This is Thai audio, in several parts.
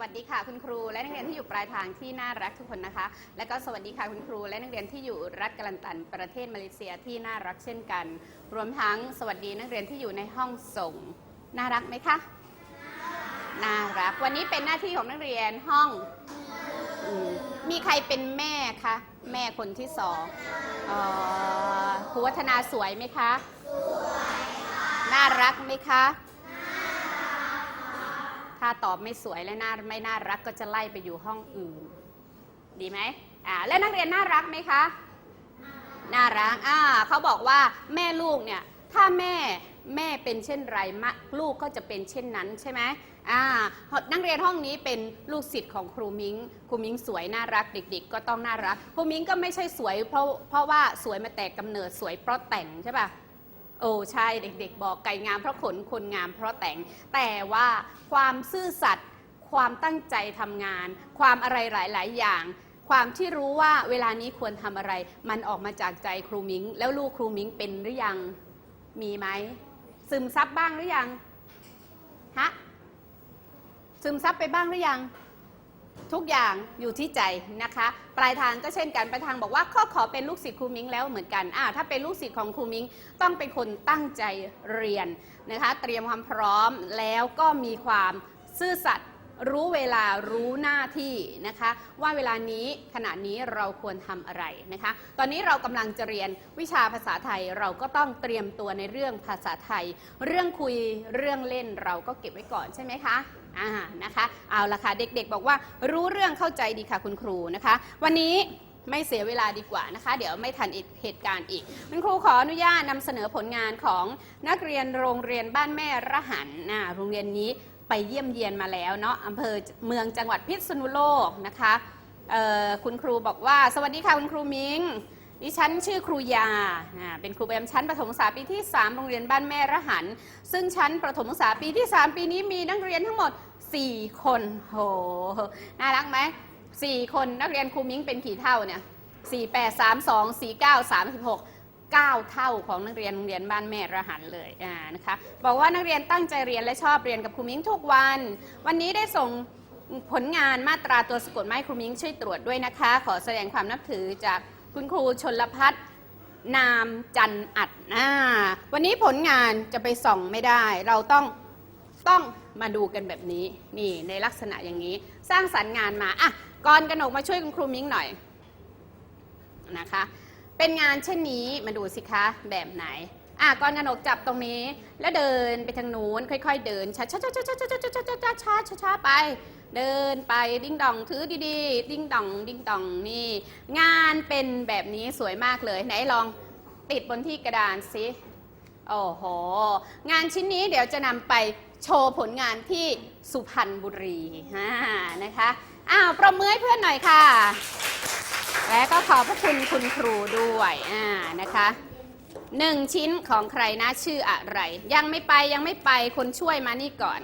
วัสดีค่ะคุณครูและนักเรียนที่อยู่ปลายทางที่น่ารักทุกคนนะคะ และก็สวัสดีค่ะคุณครู และนักเรียนที่อยู่รัฐกาลันตัน ประเทศมาเลเซียที่น่ารักเช่นกัน รวมทั้งสวัสดีนักเรียนที่อยู่ในห้องส่ง น่ารักไหมคะน่ารักวันนี้เป็นหน้าที่ของนักเรียนห้องมีใครเป็นแม่คะแม่คนที่สองเอ่อครูวัฒนาสวยไหมคะน่ารักไหมคะ ถ้าตอบไม่สวยและน่าไม่น่ารักก็จะไล่ไปอยู่ห้องอื่น ดีไหมอ่าแล้วนักเรียนน่ารักไหมคะ น่ารักอ่าเขาบอกว่าแม่ลูกเนี่ยถ้าแม่แม่เป็นเช่นไรมะลูกก็จะเป็นเช่นนั้นใช่ไหมอ่านักเรียนห้องนี้เป็นลูกศิษย์ของครูมิงครูมิ้งสวยน่ารักเด็ก ๆ ก็ต้องน่ารัก ครูมิ้งก็ไม่ใช่สวยเพราะเพราะว่าสวยมาแต่กำเนิดสวยเพราะแต่งใช่ปะ โอ้ใช่เด็ก ๆ บอกไก่งามเพราะขนคนงามเพราะแต่ง แต่ว่าความซื่อสัตย์ความตั้งใจทำงาน ความอะไรหลาย ๆ อย่าง ความที่รู้ว่าเวลานี้ควรทำอะไร มันออกมาจากใจครูมิง แล้วลูกครูมิงเป็นหรือยังมีไหมซึมซับบ้างหรือยังฮะซึมซับไปบ้างหรือยัง ทุกอย่างอยู่ที่ใจนะคะ ปลายทางก็เช่นกันปลายทางบอกว่าข้อขอเป็นลูกศิษย์ครูมิงแล้วเหมือนกันอ่าถ้าเป็นลูกศิษย์ของครูมิงต้องเป็นคนตั้งใจเรียนนะคะ เตรียมความพร้อมแล้วก็มีความซื่อสัตย์รู้เวลารู้หน้าที่นะคะ ว่าเวลานี้ขณะนี้เราควรทำอะไรนะคะ ตอนนี้เรากำลังจะเรียนวิชาภาษาไทยเราก็ต้องเตรียมตัวในเรื่องภาษาไทย เรื่องคุยเรื่องเล่นเราก็เก็บไว้ก่อนใช่ไหมคะ อ่านะคะ เอาละค่ะ เด็กๆ บอกว่ารู้เรื่องเข้าใจดีค่ะคุณครูนะคะ วันนี้ไม่เสียเวลาดีกว่านะคะ เดี๋ยวไม่ทันเหตุการณ์อีก คุณครูขออนุญาตนำเสนอผลงานของนักเรียนโรงเรียนบ้านแม่ระหันนะโรงเรียนนี้ไปเยี่ยมเยียนมาแล้วเนาะอำเภอเมืองจังหวัดพิษณุโลกนะคะคุณครูบอกว่า สวัสดีค่ะคุณครูมิง ดิฉันชื่อครูยา เป็นครูประจำชั้นประถมศึกษาปีที่ 3 โรงเรียนบ้านแม่ระหัน ซึ่งชั้นประถมศึกษาปีที่ 3 ปีนี้มีนักเรียนทั้งหมด 4 คน โห น่ารักไหมสี่คนนักเรียนครูมิ้งเป็นกี่เท่าเนี่ยสี่แปดสามสองสี่เก้าสามสิบหกเก้าเท่าของนักเรียนโรงเรียนบ้านแม่ระหันเลยอ่านะคะ บอกว่านักเรียนตั้งใจเรียนและชอบเรียนกับครูมิ้งทุกวัน วันนี้ได้ส่งผลงานมาตราตัวสะกดไม้ครูมิ้งช่วยตรวจด้วยนะคะ ขอแสดงความนับถือจาก คุณครูชนลพัฒนามจันอัดนาวันนี้ผลงานจะไปส่องไม่ได้ เราต้องต้องมาดูกันแบบนี้ นี่ในลักษณะอย่างนี้ สร้างสรรค์งานมาอะก่อนกนกมาช่วยคุณครูมิ้งหน่อยนะคะ เป็นงานเช่นนี้มาดูสิคะแบบไหนอะก่อนกนกจับตรงนี้ แล้วเดินไปทางนู้นค่อย ๆ เดินช้าๆช้าๆช้าๆช้าๆช้าๆช้าๆไป เดินไปดิ้งดองถือดีๆ ดิ้งดองดิ้งดองนี่ งานเป็นแบบนี้สวยมากเลย ไหนลองติดบนที่กระดานสิโอ้โห งานชิ้นนี้เดี๋ยวจะนำไปโชว์ผลงานที่สุพรรณบุรีฮ่านะคะ อ้าวประมือให้เพื่อนหน่อยค่ะ และก็ขอบพระคุณคุณครูด้วยอ่านะคะหนึ่งชิ้นของใครนะชื่ออะไร ยังไม่ไปยังไม่ไปคนช่วยมานี่ก่อน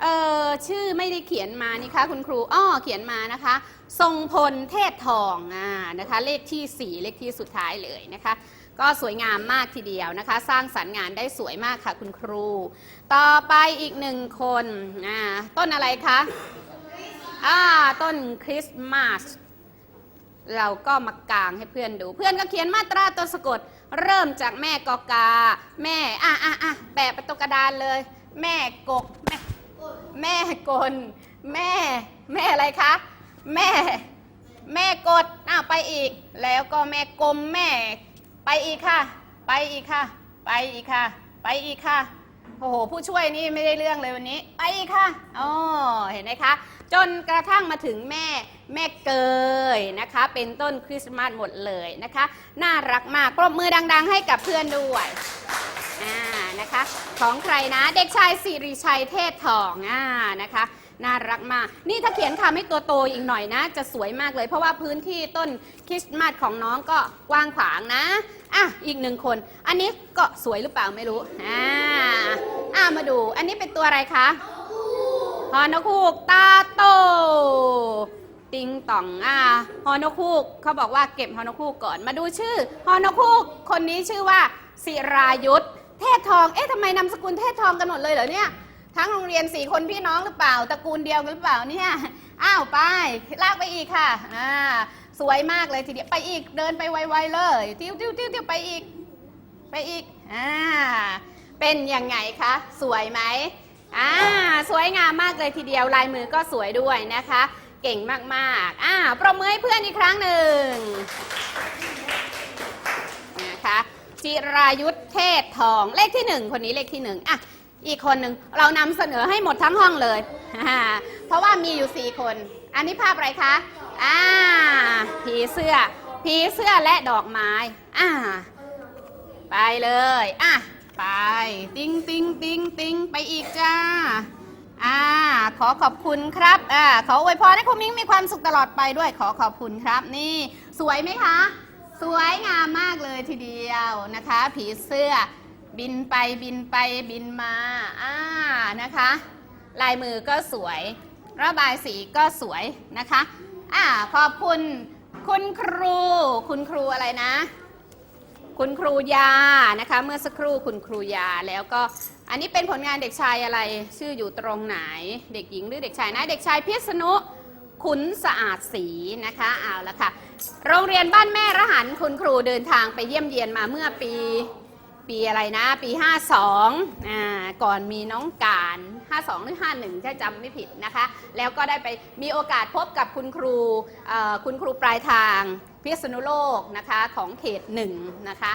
เออชื่อไม่ได้เขียนมานี่คะคุณครูอ้อเขียนมานะคะ ทรงพลเทศทองอ่านะคะ เลขที่ 4 เลขที่สุดท้ายเลยนะคะ ก็สวยงามมากทีเดียวนะคะ สร้างสรรค์งานได้สวยมากค่ะคุณครู ต่อไปอีกหนึ่งคนอ่าต้นอะไรคะอ่าต้นคริสต์มาสเราก็มากางให้เพื่อนดู เพื่อนก็เขียนมาตราตัวสะกด เริ่มจากแม่กอกา แม่อะอะอะแปะประตูกระดานเลย แม่กกแม่ แม่กลแม่ แม่อะไรคะ แม่ แม่กดอ้าวไปอีก แล้วก็แม่กลมแม่ ไปอีกค่ะ ไปอีกค่ะ ไปอีกค่ะ ไปอีกค่ะโอ้โห ผู้ช่วยนี่ไม่ได้เรื่องเลยวันนี้ ไปอีกค่ะอ๋อเห็นไหมคะ จนกระทั่งมาถึงแม่แม่เกยนะคะ เป็นต้นคริสต์มาสหมดเลยนะคะ น่ารักมากปรบมือดัง ๆ ให้กับเพื่อนด้วยอ่า นะคะ ของใครนะเด็กชายสิริชัยเทศทองอ่านะคะ น่ารักมาก นี่ถ้าเขียนคำให้ตัวโตอีกหน่อยนะ จะสวยมากเลย เพราะว่าพื้นที่ต้นคริสต์มาสของน้องก็กว้างขวางนะอะอีกหนึ่งคน อันนี้ก็สวยหรือเปล่าไม่รู้อ่าอ่ามาดู อันนี้เป็นตัวอะไรคะฮอนกคูกตาโต ติงต่องอ่าฮอนกคูกเขาบอกว่าเก็บฮอนกคูกก่อนมาดูชื่อฮอนกคูกคนนี้ชื่อว่าศิรายุทธ เทศทอง เอ๊ะทำไมนามสกุลเทศทองกันหมดเลยเหรอเนี่ย ทั้งโรงเรียนสี่คนพี่น้องหรือเปล่า ตระกูลเดียวกันหรือเปล่าเนี่ย อ้าวไป ลากไปอีกค่ะ อ่า สวยมากเลยทีเดียวไปอีก เดินไปไวๆเลย ติ้วติ้วติ้วติ้วไปอีก ไปอีก อ่า เป็นยังไงคะ สวยไหมอ่า สวยงามมากเลยทีเดียว ลายมือก็สวยด้วยนะคะ เก่งมากๆ อ่า ปรบมือให้เพื่อนอีกครั้งหนึ่ง จิรายุทธเทศทองเลขที่หนึ่งคนนี้เลขที่หนึ่งอะอีกคนหนึ่งเรานำเสนอให้หมดทั้งห้องเลย เพราะว่ามีอยู่สี่คน อันนี้ภาพอะไรคะอ่าผีเสื้อผีเสื้อและดอกไม้อ่าไปเลยอะไป ติ้งติ้งติ้งติ้งไปอีกจ้าอ่าขอขอบคุณครับอ่าขออวยพรให้คุณมิ้งมีความสุขตลอดไปด้วยขอขอบคุณครับ นี่ สวยไหมคะ สวยงามมากเลยทีเดียวนะคะ ผีเสื้อบินไปบินไปบินมาอ่านะคะ ลายมือก็สวย ระบายสีก็สวยนะคะอ่าขอบคุณคุณครู คุณครูอะไรนะ คุณครูยานะคะ เมื่อสักครู่คุณครูยาแล้วก็อันนี้เป็นผลงานเด็กชายอะไรชื่ออยู่ตรงไหน เด็กหญิงหรือเด็กชายนะ เด็กชายพิษณุ ขุนสะอาดสีนะคะเอาละค่ะ โรงเรียนบ้านแม่ระหันคุณครูเดินทางไปเยี่ยมเยียนมาเมื่อปีปีอะไรนะ ปี 52อ่าก่อนมีน้องการ 52 หรือ 51 ถ้าจำไม่ผิดนะคะ แล้วก็ได้ไปมีโอกาสพบกับคุณครูคุณครูปลายทางพิษณุโลกนะคะของเขตหนึ่งนะคะ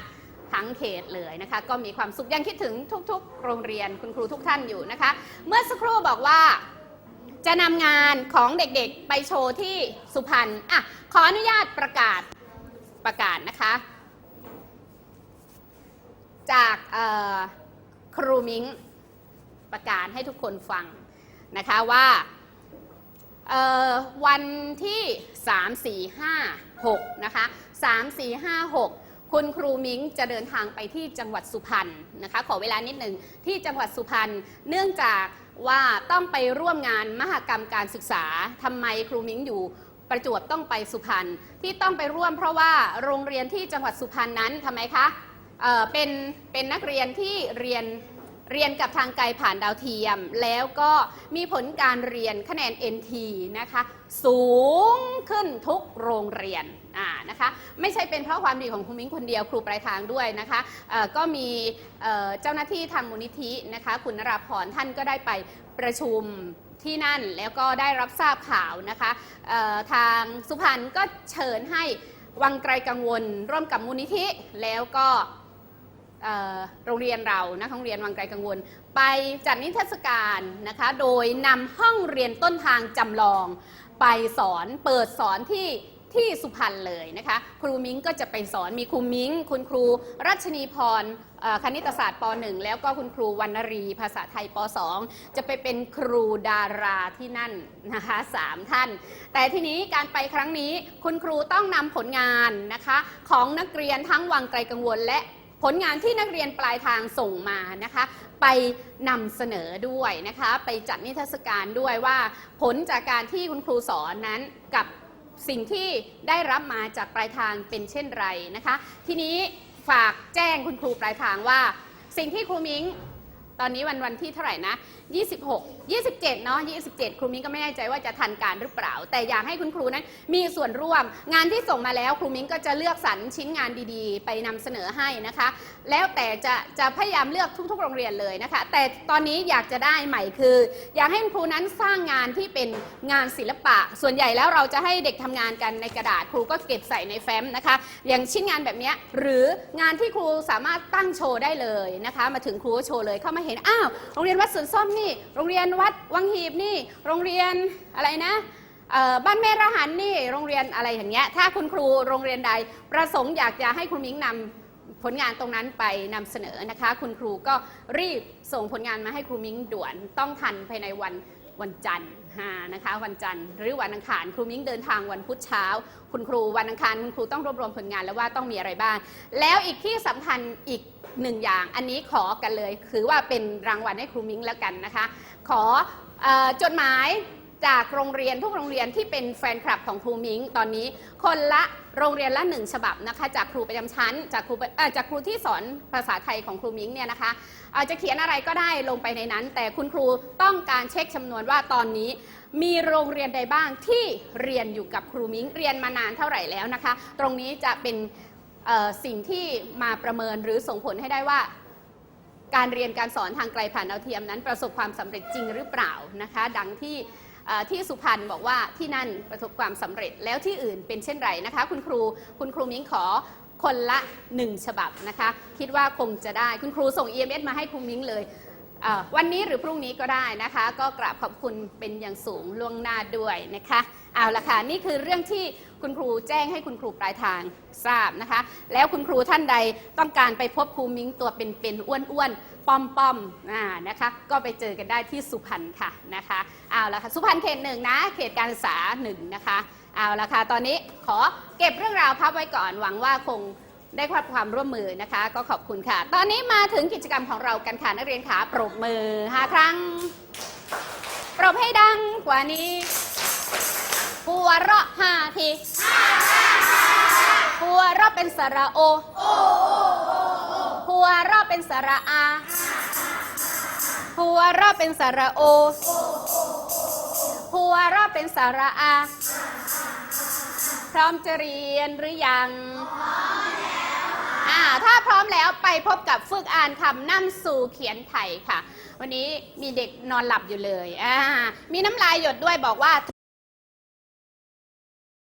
ทั้งเขตเลยนะคะ ก็มีความสุขยังคิดถึงทุก ๆ โรงเรียนคุณครูทุกท่านอยู่นะคะ เมื่อสักครู่บอกว่า จะนำงานของเด็กๆไปโชว์ที่สุพรรณอะขออนุญาตประกาศประกาศนะคะ จากครูมิงประกาศให้ทุกคนฟังนะคะว่าวันที่ 3 4 5 6 นะคะ 3 4 5 6 คุณครูมิงจะเดินทางไปที่จังหวัดสุพรรณนะคะ ขอเวลานิดหนึ่งที่จังหวัดสุพรรณเนื่องจาก ว่าต้องไปร่วมงานมหกรรมการศึกษาทำไมครูมิ้งอยู่ประจวบต้องไปสุพรรณที่ต้องไปร่วมเพราะว่าโรงเรียนที่จังหวัดสุพรรณนั้นทำไมคะเเป็นเป็นนักเรียนที่เรียนเรียนกับทางไกลผ่านดาวเทียม แล้วก็มีผลการเรียนคะแนน NT นะคะ สูงขึ้นทุกโรงเรียน อ่านะคะไม่ใช่เป็นเพราะความดีของครูมิ้งคนเดียวครูปลายทางด้วยนะคะเอ่อก็มีเอ่อเจ้าหน้าที่ทางมูลนิธินะคะคุณนราพรท่านก็ได้ไปประชุมที่นั่นแล้วก็ได้รับทราบข่าวนะคะเอ่อทางสุพรรณก็เชิญให้วังไกลกังวล ร่วมกับมูลนิธิแล้วก็เอ่อโรงเรียนเรานะโรงเรียนวังไกลกังวล ไปจัดนิทรรศการนะคะโดยนำห้องเรียนต้นทางจำลอง ไปสอนเปิดสอนที่ ที่สุพรรณเลยนะคะ ครูมิ้งก็จะไปสอนมีครูมิ้ง คุณครูรัชนีพรคณิตศาสตร์ป .1 แล้วก็คุณครูวรรณรี ภาษาไทยป .2 จะไปเป็นครูดาราที่นั่นนะคะสามท่าน แต่ทีนี้การไปครั้งนี้คุณครูต้องนำผลงานนะคะของนักเรียนทั้งวังไกลกังวลและผลงานที่นักเรียนปลายทางส่งมานะคะ ไปนำเสนอด้วยนะคะ ไปจัดนิทรรศการด้วยว่า ผลจากการที่คุณครูสอนนั้นกับ สิ่งที่ได้รับมาจากปลายทางเป็นเช่นไรนะคะ ทีนี้ฝากแจ้งคุณครูปลายทางว่า สิ่งที่ครูมิ้งตอนนี้วันวันที่เท่าไหร่นะ 26 27 เนาะ27 ครูมิ้งก็ไม่แน่ใจว่าจะทันการหรือเปล่า แต่อยากให้คุณครูนั้นมีส่วนร่วม งานที่ส่งมาแล้วครูมิ้งก็จะเลือกสรรชิ้นงานดีๆ ไปนำเสนอให้นะคะ แล้วแต่จะจะพยายามเลือกทุกๆ โรงเรียนเลยนะคะ แต่ตอนนี้อยากจะได้ใหม่คือ อยากให้ครูนั้นสร้างงานที่เป็นงานศิลปะ ส่วนใหญ่แล้วเราจะให้เด็กทำงานกันในกระดาษครูก็เก็บใส่ในแฟ้มนะคะ อย่างชิ้นงานแบบนี้หรืองานที่ครูสามารถตั้งโชว์ได้เลยนะคะ มาถึงครูโชว์เลยเข้ามาเห็นอ้าวโรงเรียนวัดสวนส้มนี่โรงเรียนวัดวังหีบนี่ โรงเรียนอะไรนะบ้านแม่ระหันนี่ โรงเรียนอะไรอย่างเงี้ย ถ้าคุณครูโรงเรียนใด ประสงค์อยากจะให้คุณมิ้งนำผลงานตรงนั้นไปนำเสนอนะคะ คุณครูก็รีบส่งผลงานมาให้ครูมิ้งด่วน ต้องทันภายในวันวันจันทร์ฮานะคะวันจันทร์หรือวันอังคารครูมิ้งเดินทางวันพุธเช้า คุณครูวันอังคารคุณครูต้องรวบรวมผลงานแล้วว่าต้องมีอะไรบ้าง แล้วอีกที่สำคัญอีก หนึ่งอย่าง อันนี้ขอกันเลย คือว่าเป็นรางวัลให้ครูมิ้งแล้วกันนะคะขอออจดหมายจากโรงเรียนทุกโรงเรียนที่เป็นแฟนคลับของครูมิงตอนนี้ คนละโรงเรียนละหนึ่งฉบับนะคะ จากครูประจำชั้น จากครูจากครูที่สอนภาษาไทยของครูมิงเนี่ยนะคะอาจจะเขียนอะไรก็ได้ลงไปในนั้น แต่คุณครูต้องการเช็คจำนวนว่าตอนนี้ มีโรงเรียนใดบ้างที่เรียนอยู่กับครูมิงเรียนมานานเท่าไหร่แล้วนะคะ ตรงนี้จะเป็น สิ่งที่มาประเมินหรือส่งผลให้ได้ว่า การเรียนการสอนทางไกลผ่านดาวเทียมนั้น ประสบความสำเร็จจริงหรือเปล่านะคะ ดังที่ที่สุพรรณบอกว่าที่นั่นประสบความสำเร็จแล้วที่อื่นเป็นเช่นไรนะคะ คุณครูคุณครูมิ้งขอคนละหนึ่งฉบับนะคะ คิดว่าคงจะได้คุณครูส่ง EMS มาให้ครูมิ้งเลย วันนี้หรือพรุ่งนี้ก็ได้นะคะ ก็กราบขอบคุณเป็นอย่างสูงล่วงหน้าด้วยนะคะเอาละค่ะนี่คือเรื่องที่คุณครูแจ้งให้คุณครูปลายทางทราบนะคะ แล้วคุณครูท่านใดต้องการไปพบครูมิ้งตัวเป็นๆอ้วนๆป้อมๆอ่านะคะ ก็ไปเจอกันได้ที่สุพรรณค่ะนะคะเอาละค่ะสุพรรณเขตหนึ่งนะ เขตการศึกษาหนึ่งนะคะเอาละค่ะตอนนี้ขอเก็บเรื่องราวพับไว้ก่อนหวังว่าคง ได้ความความร่วมมือนะคะ ก็ขอบคุณค่ะ ตอนนี้มาถึงกิจกรรมของเรากันค่ะนักเรียนขาปรบมือห้าครั้ง ปรบให้ดังกว่านี้หัวเราะห้าทีหัวเราะเป็นสระโอหัวเราะเป็นสระอาหัวเราะเป็นสระโอหัวเราะเป็นสระอา พร้อมจะเรียนหรือยังอ่า ถ้าพร้อมแล้วไปพบกับฝึกอ่านคำนั่งสู่เขียนไทยค่ะ วันนี้มีเด็กนอนหลับอยู่เลยอ่ามีน้ำลายหยดด้วยบอกว่า